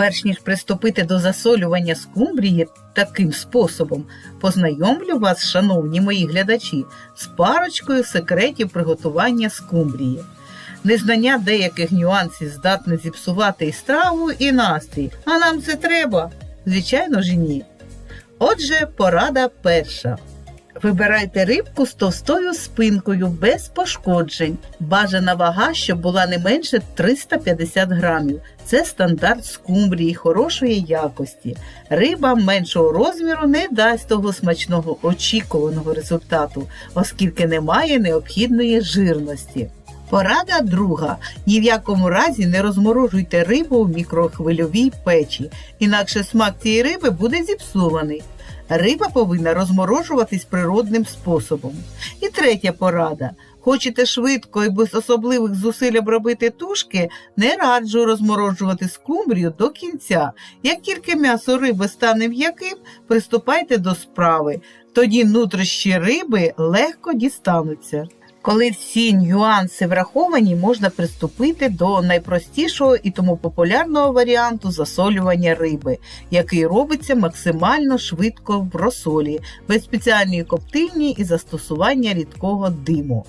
Перш ніж приступити до засолювання скумбрії таким способом, познайомлю вас, шановні мої глядачі, з парочкою секретів приготування скумбрії. Незнання деяких нюансів здатне зіпсувати і страву, і настрій. А нам це треба? Звичайно ж ні. Отже, порада перша. Вибирайте рибку з товстою спинкою без пошкоджень. Бажана вага, щоб була не менше 350 грамів. Це стандарт скумбрії хорошої якості. Риба меншого розміру не дасть того смачного очікуваного результату, оскільки немає необхідної жирності. Порада друга. Ні в якому разі не розморожуйте рибу в мікрохвильовій печі, інакше смак цієї риби буде зіпсований. Риба повинна розморожуватись природним способом. І третя порада. Хочете швидко і без особливих зусиль обробити тушки, не раджу розморожувати скумбрію до кінця. Як тільки м'ясо риби стане м'яким, приступайте до справи. Тоді нутрощі риби легко дістануться. Коли всі нюанси враховані, можна приступити до найпростішого і тому популярного варіанту засолювання риби, який робиться максимально швидко в розсолі, без спеціальної коптильні і застосування рідкого диму.